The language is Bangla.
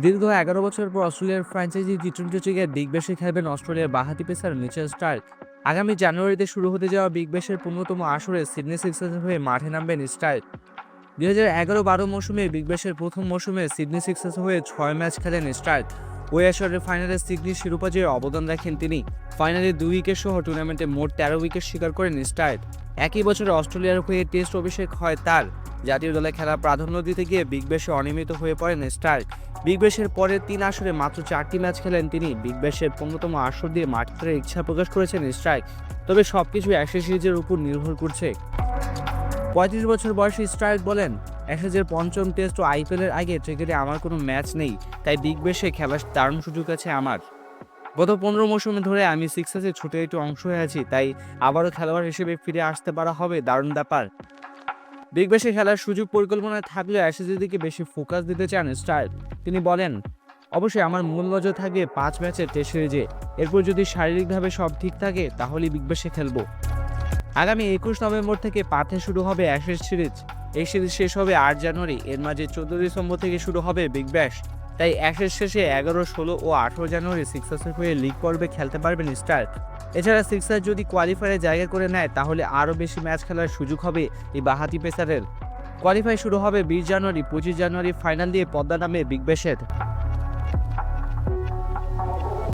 দীর্ঘ এগারো বছর পর অস্ট্রেলিয়ার franchise T twenty cricket Big ব্যাশে খেলবেন অস্ট্রেলিয়ার বাহাতি পেসার মিচেল স্টার্ক। আগামী জানুয়ারিতে শুরু হতে যাওয়া বিগ ব্যাশের পূর্ণতম আসরে সিডনি সিক্সার্স হয়ে মাঠে নামবেন স্টার্ক। দুই হাজার এগারো বারো মৌসুমে বিগ ব্যাশের প্রথম মৌসুমে সিডনি সিক্সার্স হয়ে ছয় ম্যাচ খেলেন স্টার্ক। ওই আসরের ফাইনালে সিডনি শিরোপা জয়ে অবদান রাখেন তিনি। ফাইনালে দুই উইকেট সহ টুর্নামেন্টে মোট তেরো উইকেট শিকার করেন স্টার্ক। একই বছরে অস্ট্রেলিয়ার হয়ে টেস্ট অভিষেক হয় তার। জাতীয় দলে খেলা প্রাধান্য দিতে গিয়ে বিগ ব্যাশে অনিয়মিত হয়ে পড়েন স্টার্ক বিগ ব্যাশের পরের তিন আসরে মাত্র চারটি ম্যাচ খেলেন তিনি। বিগ ব্যাশের পনেরোতম আসর দিয়ে মাঠ ছাড়ার ইচ্ছা প্রকাশ করেছেন স্ট্রাইক তবে সবকিছু অ্যাশেজ সিরিজের উপর নির্ভর করছে। পঁয়ত্রিশ বছর বয়সী স্ট্রাইক বলেন, অ্যাশেজের পঞ্চম টেস্ট ও আইপিএলের আগে ক্রিকেটে আমার কোনো ম্যাচ নেই, তাই বিগ ব্যাশে খেলার দারুণ সুযোগ আছে আমার। গত পনেরো মৌসুমে ধরে আমি সিক্সাসে ছুটে একটু অংশ হয়ে আছি, তাই আবারও খেলোয়াড় হিসেবে ফিরে আসতে পারা হবে, দারুণ ব্যাপার। বিগ ব্যাশে খেলার সুযোগ পরিকল্পনায় থাকলে অ্যাশেজের দিকে বেশি ফোকাস দিতে চান স্টার। তিনি বলেন, অবশ্যই আমার মূল নজর থাকবে পাঁচ ম্যাচের টেস্ট সিরিজে। এরপর যদি শারীরিকভাবে সব ঠিক থাকে, তাহলেই বিগ ব্যাশে খেলব। আগামী একুশ নভেম্বর থেকে পাথে শুরু হবে অ্যাশেজ সিরিজ। এই সিরিজ শেষ হবে আট জানুয়ারি। এর মাঝে চোদ্দ ডিসেম্বর থেকে শুরু হবে বিগ ব্যাশ। তাই অ্যাশের শেষে এগারো, ষোলো ও আঠেরো জানুয়ারি সিক্সার্সের হয়ে লিগ পর্বে খেলতে পারবেন স্টার। এছাড়া সিক্সার যদি কোয়ালিফায়ারে জায়গা করে নেয়, তাহলে আরও বেশি ম্যাচ খেলার সুযোগ হবে এই বাহাতি পেসারের। কোয়ালিফাই শুরু হবে বিশ জানুয়ারি, পঁচিশ জানুয়ারি ফাইনাল দিয়ে পদ্মা নামে বিগ ব্যাশের